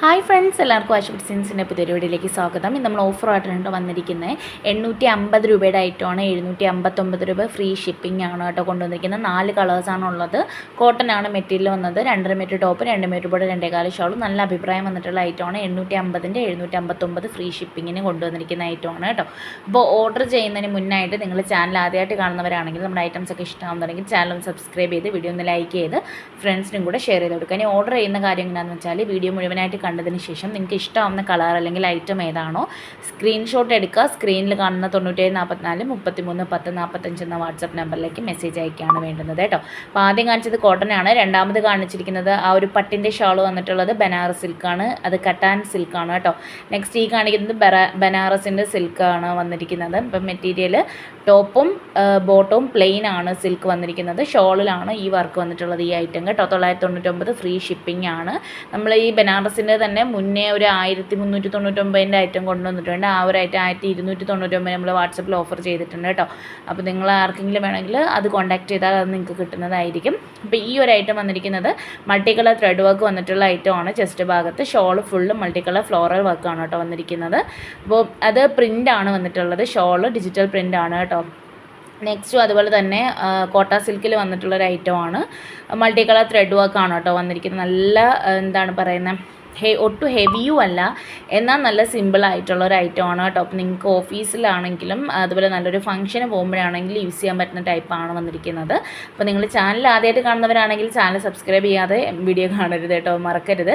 Hi friends എല്ലാവർക്കും ആശുപത്രി സിൻസിന്റെ പുതിയ വീഡിയോയിലേക്ക് സ്വാഗതം. ഇന്ന് നമ്മൾ ഓഫറായിട്ടാണ് വന്നിരിക്കുന്നത്. എണ്ണൂറ്റി അമ്പത് രൂപയുടെ ഐറ്റമാണ്. എഴുന്നൂറ്റി അമ്പത്തൊമ്പത് രൂപ ഫ്രീ ഷിപ്പിംഗ് ആണ് കേട്ടോ കൊണ്ടുവന്നിരിക്കുന്നത്. നാല് കളേഴ്സാണ് ഉള്ളത്. കോട്ടൺ ആണ് മെറ്റീരിയൽ വന്നത്. രണ്ടര മീറ്റർ ടോപ്പ് രണ്ട് മീറ്റർ ബോർഡ് രണ്ടേകാല ഷോളും നല്ല അഭിപ്രായം വന്നിട്ടുള്ള ഐറ്റമാണ് എണ്ണൂറ്റി അമ്പതിന്റെ എഴുന്നൂറ്റി അമ്പത്തൊമ്പത് ഫ്രീ ഷിപ്പിങ്ങിന് കൊണ്ടുവന്നിരിക്കുന്ന ഐറ്റമാണ് കേട്ടോ. അപ്പോൾ ഓർഡർ ചെയ്യുന്നതിന് മുന്നായിട്ട് നിങ്ങൾ ചാനൽ ആദ്യമായിട്ട് കാണുന്നവരാണെങ്കിൽ നമ്മുടെ ഐറ്റംസ് ഒക്കെ ഇഷ്ടമാകുന്നുണ്ടെങ്കിൽ ചാനൽ ഒന്ന് സബ്സ്ക്രൈബ് ചെയ്ത് വീഡിയോ ഒന്ന് ലൈക്ക് ചെയ്ത് ഫ്രണ്ട്സിനും കൂടെ ഷെയർ ചെയ്ത് കൊടുക്കുക. ഇനി ഓർഡർ ചെയ്യുന്ന കാര്യം എന്താണെന്ന് വെച്ചാൽ വീഡിയോ മുഴുവനായിട്ട് കണ്ടതിന് ശേഷം നിങ്ങൾക്ക് ഇഷ്ടമാവുന്ന കളർ അല്ലെങ്കിൽ ഐറ്റം ഏതാണോ സ്ക്രീൻഷോട്ട് എടുക്കുക. സ്ക്രീനിൽ കാണുന്ന തൊണ്ണൂറ്റേഴ് നാൽപ്പത്തിനാല് മുപ്പത്തിമൂന്ന് പത്ത് നാൽപ്പത്തഞ്ച് എന്ന വാട്സപ്പ് നമ്പറിലേക്ക് മെസ്സേജ് അയക്കുകയാണ് വേണ്ടുന്നത് കേട്ടോ. അപ്പോൾ ആദ്യം കാണിച്ചത് കോട്ടൺ ആണ്. രണ്ടാമത് കാണിച്ചിരിക്കുന്നത് ആ ഒരു പട്ടിന്റെ ഷാൾ വന്നിട്ടുള്ളത് ബനാറസ് സിൽക്കാണ് അത് കട്ടാൻ സിൽക്കാണ് കേട്ടോ. നെക്സ്റ്റ് ഈ കാണിക്കുന്നത് ബനാറസിന്റെ സിൽക്കാണ് വന്നിരിക്കുന്നത്. ഇപ്പം മെറ്റീരിയൽ ടോപ്പും ബോട്ടവും പ്ലെയിൻ ആണ് സിൽക്ക് വന്നിരിക്കുന്നത്. ഷോളിലാണ് ഈ വർക്ക് വന്നിട്ടുള്ളത് ഈ ഐറ്റം കേട്ടോ. തൊള്ളായിരത്തി തൊണ്ണൂറ്റൊമ്പത് ഫ്രീ ഷിപ്പിംഗ് ആണ്. നമ്മൾ ഈ ബനാറസിന്റെ തന്നെ മുന്നേ ഒരു ആയിരത്തി മുന്നൂറ്റി തൊണ്ണൂറ്റൊമ്പതിന്റെ ഐറ്റം കൊണ്ടുവന്നിട്ടുണ്ട്. ആ ഒരു ഐറ്റം ആയിരത്തി ഇരുന്നൂറ്റി തൊണ്ണൂറ്റൊമ്പത് നമ്മൾ വാട്സപ്പിൽ ഓഫർ ചെയ്തിട്ടുണ്ട് കേട്ടോ. അപ്പോൾ നിങ്ങൾ ആർക്കെങ്കിലും വേണമെങ്കിൽ അത് കോൺടാക്ട് ചെയ്താൽ അത് നിങ്ങൾക്ക് കിട്ടുന്നതായിരിക്കും. അപ്പോൾ ഈ ഒരു ഐറ്റം വന്നിരിക്കുന്നത് മൾട്ടി കളർ ത്രെഡ് വർക്ക് വന്നിട്ടുള്ള ഐറ്റമാണ് ചെസ്റ്റ് ഭാഗത്ത് shawl full multi colour floral വർക്കാണ് കേട്ടോ വന്നിരിക്കുന്നത്. അപ്പോൾ അത് ആണ് വന്നിട്ടുള്ളത്. ഷോൾ ഡിജിറ്റൽ പ്രിന്റ് ആണ് കേട്ടോ. നെക്സ്റ്റും അതുപോലെ തന്നെ കോട്ട സിൽക്കിൽ വന്നിട്ടുള്ളൊരു ഐറ്റമാണ് മൾട്ടി കളർ ത്രെഡ് വർക്കാണ് കേട്ടോ വന്നിരിക്കുന്നത്. നല്ല എന്താണ് പറയുന്നത് ഹെ ഒട്ടും ഹെവിയും അല്ല. എന്നാൽ നല്ല സിമ്പിളായിട്ടുള്ള ഒരു ഐറ്റമാണ് കേട്ടോ. അപ്പോൾ നിങ്ങൾക്ക് ഓഫീസിലാണെങ്കിലും അതുപോലെ നല്ലൊരു ഫംഗ്ഷന് പോകുമ്പോഴാണെങ്കിലും യൂസ് ചെയ്യാൻ പറ്റുന്ന ടൈപ്പാണ് വന്നിരിക്കുന്നത്. അപ്പോൾ നിങ്ങൾ ചാനൽ ആദ്യമായിട്ട് കാണുന്നവരാണെങ്കിൽ ചാനൽ സബ്സ്ക്രൈബ് ചെയ്യാതെ വീഡിയോ കാണരുത് കേട്ടോ. മറക്കരുത്.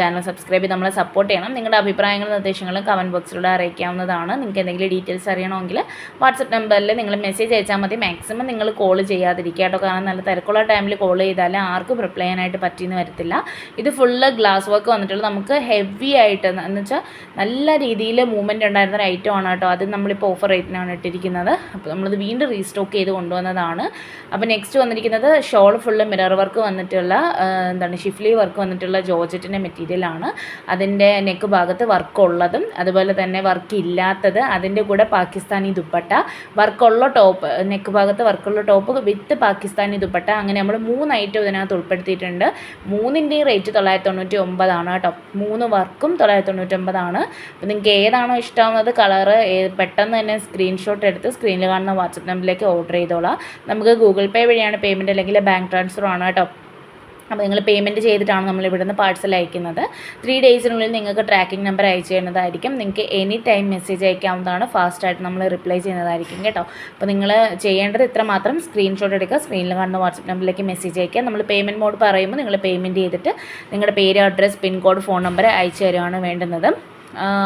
ചാനൽ സബ്സ്ക്രൈബ് ചെയ്ത് നമ്മളെ സപ്പോർട്ട് ചെയ്യണം. നിങ്ങളുടെ അഭിപ്രായങ്ങളും നിർദ്ദേശങ്ങളും കമന്റ് ബോക്സിലൂടെ അറിയിക്കാവുന്നതാണ്. നിങ്ങൾക്ക് എന്തെങ്കിലും ഡീറ്റെയിൽസ് അറിയണമെങ്കിൽ വാട്സപ്പ് നമ്പറിൽ നിങ്ങൾ മെസ്സേജ് അയച്ചാൽ മതി. മാക്സിമം നിങ്ങൾ കോൾ ചെയ്യാതിരിക്കുക കേട്ടോ. കാരണം നല്ല തിരക്കുള്ള ടൈമിൽ കോൾ ചെയ്താൽ ആർക്കും റിപ്ലൈ ചെയ്യാനായിട്ട് പറ്റിയെന്ന് വരത്തില്ല. ഇത് ഫുള്ള് ഗ്ലാസ് വർക്ക് വന്നിട്ടുള്ള നമുക്ക് ഹെവി ആയിട്ട് എന്ന് വെച്ചാൽ നല്ല രീതിയിൽ മൂവ്മെന്റ് ഉണ്ടായിരുന്ന ഒരു ഐറ്റം ആണ് കേട്ടോ. അത് നമ്മളിപ്പോൾ ഓഫർ റേറ്റിനാണ് ഇട്ടിരിക്കുന്നത്. അപ്പോൾ നമ്മളത് വീണ്ടും റീസ്റ്റോക്ക് ചെയ്ത് കൊണ്ടുവന്നതാണ്. അപ്പോൾ നെക്സ്റ്റ് വന്നിരിക്കുന്നത് ഷോൾ ഫുള്ള് മിറർ വർക്ക് വന്നിട്ടുള്ള എന്താണ് ഷിഫ്ലി വർക്ക് വന്നിട്ടുള്ള ജോർജറ്റിന്റെ മെറ്റീരിയലാണ് അതിന്റെ നെക്ക് ഭാഗത്ത് വർക്ക് ഉള്ളതും അതുപോലെ തന്നെ വർക്ക് ഇല്ലാത്തത് അതിന്റെ കൂടെ പാകിസ്ഥാനി ദുപ്പട്ട വർക്കുള്ള ടോപ്പ് നെക്ക് ഭാഗത്ത് വർക്കുള്ള ടോപ്പ് വിത്ത് പാകിസ്ഥാനി ദുപ്പട്ട. അങ്ങനെ നമ്മൾ മൂന്ന് ഐറ്റം ഇതിനകത്ത് ഉൾപ്പെടുത്തിയിട്ടുണ്ട്. മൂന്നിന്റെയും റേറ്റ് തൊള്ളായിരത്തി തൊണ്ണൂറ്റി ഒമ്പതാണ് കേട്ടോ മൂന്ന് വർക്കും തൊള്ളായിരത്തി തൊണ്ണൂറ്റൊമ്പതാണ് അപ്പോൾ നിങ്ങൾക്ക് ഏതാണോ ഇഷ്ടമാവുന്നത് കളറ് പെട്ടെന്ന് തന്നെ സ്ക്രീൻഷോട്ട് എടുത്ത് സ്ക്രീനിൽ കാണുന്ന വാട്സപ്പ് നമ്പറിലേക്ക് ഓർഡർ ചെയ്തോളാം. നമുക്ക് ഗൂഗിൾ പേ വഴിയാണ് പേയ്മെന്റ് അല്ലെങ്കിൽ ബാങ്ക് ട്രാൻസ്ഫർ ആണ് കേട്ടോ. അപ്പോൾ നിങ്ങൾ പേയ്മെന്റ് ചെയ്തിട്ടാണ് നമ്മൾ ഇവിടെ നിന്ന് പാഴ്സൽ അയക്കുന്നത്. ത്രീ ഡേയ്സിനുള്ളിൽ നിങ്ങൾക്ക് ട്രാക്കിംഗ് നമ്പർ അയച്ചു തരുന്നതായിരിക്കും. നിങ്ങൾക്ക് എനി ടൈം മെസ്സേജ് അയക്കാവുന്നതാണ് ഫാസ്റ്റായിട്ട് നമ്മൾ റിപ്ലൈ ചെയ്യുന്നതായിരിക്കും കേട്ടോ. അപ്പോൾ നിങ്ങൾ ചെയ്യേണ്ടത് ഇത്ര മാത്രം സ്ക്രീൻഷോട്ട് എടുക്കുക സ്ക്രീനിൽ കാണുന്ന വാട്സപ്പ് നമ്പറിലേക്ക് മെസ്സേജ് അയക്കുക. നമ്മൾ പേയ്മെന്റ് മോഡ് പറയുമ്പോൾ നിങ്ങൾ പേയ്മെന്റ് ചെയ്തിട്ട് നിങ്ങളുടെ പേര് അഡ്രസ്സ് പിൻകോഡ് ഫോൺ നമ്പർ അയച്ചു തരുവാണ് വേണ്ടുന്നത്.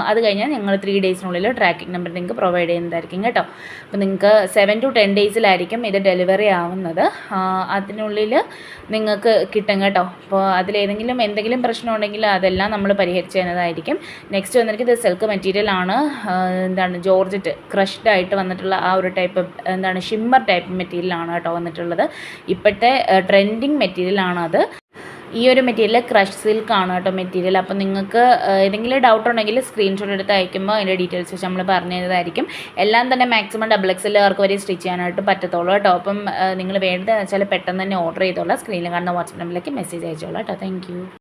അത് കഴിഞ്ഞാൽ ഞങ്ങൾ ത്രീ ഡേയ്സിനുള്ളിൽ ട്രാക്കിംഗ് നമ്പർ നിങ്ങൾക്ക് പ്രൊവൈഡ് ചെയ്യുന്നതായിരിക്കും കേട്ടോ. അപ്പോൾ നിങ്ങൾക്ക് സെവൻ ടു ടെൻ ഡേയ്സിലായിരിക്കും ഇത് ഡെലിവറി ആവുന്നത്. അതിനുള്ളിൽ നിങ്ങൾക്ക് കിട്ടും കേട്ടോ. അപ്പോൾ അതിലേതെങ്കിലും എന്തെങ്കിലും പ്രശ്നം ഉണ്ടെങ്കിൽ അതെല്ലാം നമ്മൾ പരിഹരിച്ച് തരുന്നതായിരിക്കും. നെക്സ്റ്റ് വന്നിരിക്കുന്നത് സിൽക്ക് മെറ്റീരിയൽ ആണ്. എന്താണ് ജോർജറ്റ് ക്രഷ്ഡ് ആയിട്ട് വന്നിട്ടുള്ള ആ ഒരു ടൈപ്പ് എന്താണ് ഷിമ്മർ ടൈപ്പ് മെറ്റീരിയലാണ് കേട്ടോ വന്നിട്ടുള്ളത്. ഇപ്പോഴത്തെ ട്രെൻഡിങ് മെറ്റീരിയലാണ് അത്. ഈ ഒരു മെറ്റീരിയൽ ക്രഷ് സിൽക്ക് ആണ് കേട്ടോ മെറ്റീരിയൽ അപ്പോൾ നിങ്ങൾക്ക് ഏതെങ്കിലും ഡൗട്ട് ഉണ്ടെങ്കിൽ സ്ക്രീൻഷോട്ട് എടുത്ത് അയക്കുമ്പോൾ അതിന്റെ ഡീറ്റെയിൽസ് വെച്ച് നമ്മൾ പറഞ്ഞു തരുന്നതായിരിക്കും എല്ലാം തന്നെ മാക്സിമം ഡബിൾ എക്സലുകാർക്ക് വരെ സ്റ്റിച്ച് ചെയ്യാനായിട്ട് പറ്റത്തുള്ളൂ കേട്ടോ. അപ്പം നിങ്ങൾ വേണ്ടതെന്ന് വെച്ചാൽ പെട്ടെന്ന് തന്നെ ഓർഡർ ചെയ്തോളാം. സ്ക്രീനിൽ കാണുന്ന വാട്സപ്പ് നമ്പറിലേക്ക് മെസ്സേജ് അയച്ചോളാം കേട്ടോ. താങ്ക്